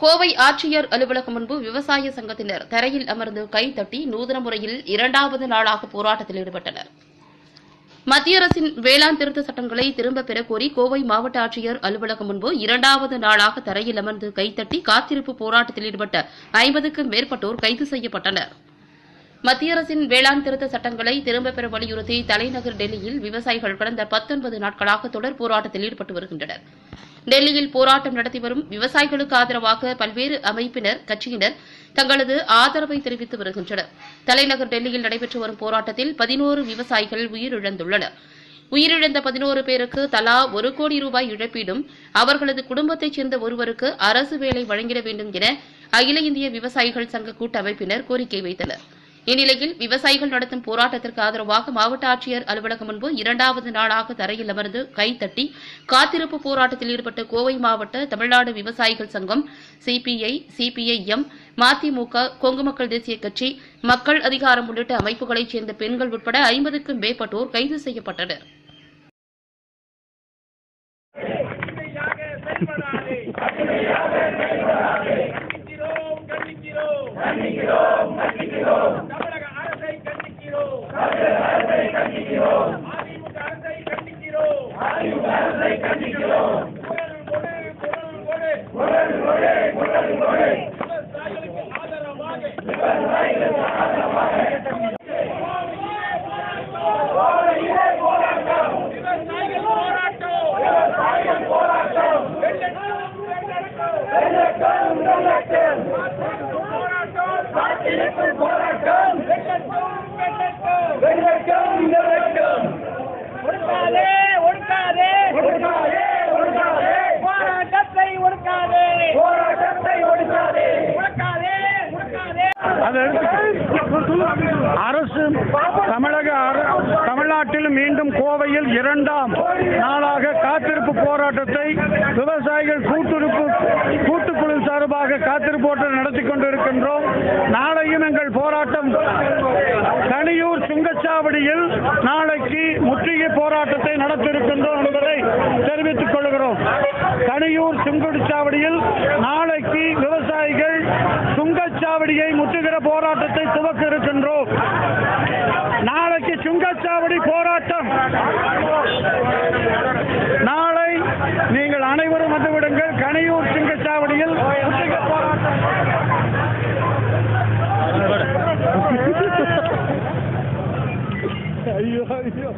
கோவை ஆட்சியர் அலுவலகம் முன்பு விவசாய சங்கத்தினர் தரையில் அமர்ந்து கைதட்டி நூதன முறையில் இரண்டாவது நாளாக போராட்டத்தில் ஈடுபட்டனர். மத்திய அரசின் வேளாண் திருத்த சட்டங்களை திரும்பப் பெறக் கோரி கோவை மாவட்ட ஆட்சியர் அலுவலகம் முன்பு இரண்டாவது நாளாக தரையில் அமர்ந்து கைதட்டி காத்திருப்பு போராட்டத்தில் ஈடுபட்ட ஐம்பதுக்கும் மேற்பட்டோர் கைது செய்யப்பட்டனா் மத்திய அரசின் வேளாண் திருத்த சட்டங்களை திரும்பப் பெற வலியுறுத்தி தலைநகர் டெல்லியில் விவசாயிகள் கடந்த பத்தொன்பது நாட்களாக தொடர் போராட்டத்தில் ஈடுபட்டு வருகின்றனர். டெல்லியில் போராட்டம் நடத்தி வரும் விவசாயிகளுக்கு ஆதரவாக பல்வேறு அமைப்பினர் கட்சியினர் தங்களது ஆதரவை தெரிவித்து வருகின்றனர். தலைநகர் டெல்லியில் நடைபெற்று வரும் போராட்டத்தில் பதினோரு விவசாயிகள் உயிரிழந்துள்ளனர். உயிரிழந்த பதினோரு பேருக்கு தலா ஒரு கோடி ரூபாய் இழப்பீடும் அவர்களது குடும்பத்தைச் சேர்ந்த ஒருவருக்கு அரசு வேலை வழங்கிட வேண்டும் என அகில இந்திய விவசாயிகள் சங்க கூட்டமைப்பினர் கோரிக்கை வைத்தனர். இந்நிலையில் விவசாயிகள் நடத்தும் போராட்டத்திற்கு ஆதரவாக மாவட்ட ஆட்சியர் அலுவலகம் முன்பு இரண்டாவது நாளாக தரையில் அமர்ந்து கைதட்டி காத்திருப்பு போராட்டத்தில் ஈடுபட்ட கோவை மாவட்ட தமிழ்நாடு விவசாயிகள் சங்கம் சிபிஐ சிபிஐஎம் மதிமுக கொங்கு மக்கள் தேசிய கட்சி மக்கள் அதிகாரம் உள்ளிட்ட அமைப்புகளைச் சேர்ந்த பெண்கள் உட்பட ஐம்பதுக்கும் மேற்பட்டோர் கைது செய்யப்பட்டனர். கண்டிக்கிறோம் கண்டிக்கிறோம் தமிழக அரசை கண்டிக்கிறோம் தமிழக அரசை கண்டிக்கிறோம் அதிமுக அரசை கண்டிக்கிறோம் அதிமுக அரசை கண்டிக்கிறோம் குரல் கொடு குரல் கொடு குரல் கொடு குரல் கொடு விவசாயிகளுக்கு ஆதரவாக விவசாயிகளுக்கு ஆதரவாக விவசாயிகள் போராட்டம். விவசாயிகள் போராட்டம் தமிழக தமிழ்நாட்டில் மீண்டும் கோவையில் இரண்டாம் நாளாக காத்திருப்பு போராட்டத்தை விவசாயிகள் கூட்டுறுப்பு கூட்டுக்குழு சார்பாக காத்திருப்பு போராட்டம் நடத்தி கொண்டிருக்கின்றோம். நாளையும் எங்கள் போராட்டம். கனியூர் சுங்கச்சாவடியில் நாளைக்கு முற்றுகை போராட்டத்தை நடத்திருக்கின்றோம் என்பதை தெரிவித்துக் கொள்கிறோம். கனியூர் சுங்கச்சாவடியில் நாளைக்கு விவசாயிகள் சுங்கச்சாவடியை முற்றுகிற போராட்டத்தை துவக்க இருக்கின்றோம். விடாவிடி போராட்டம். நாளை நீங்கள் அனைவரும் வந்துவிடுங்கள். கனியூர் சிங்கச்சாவடியில் போராட்டம். ஐயோ ஐயோ.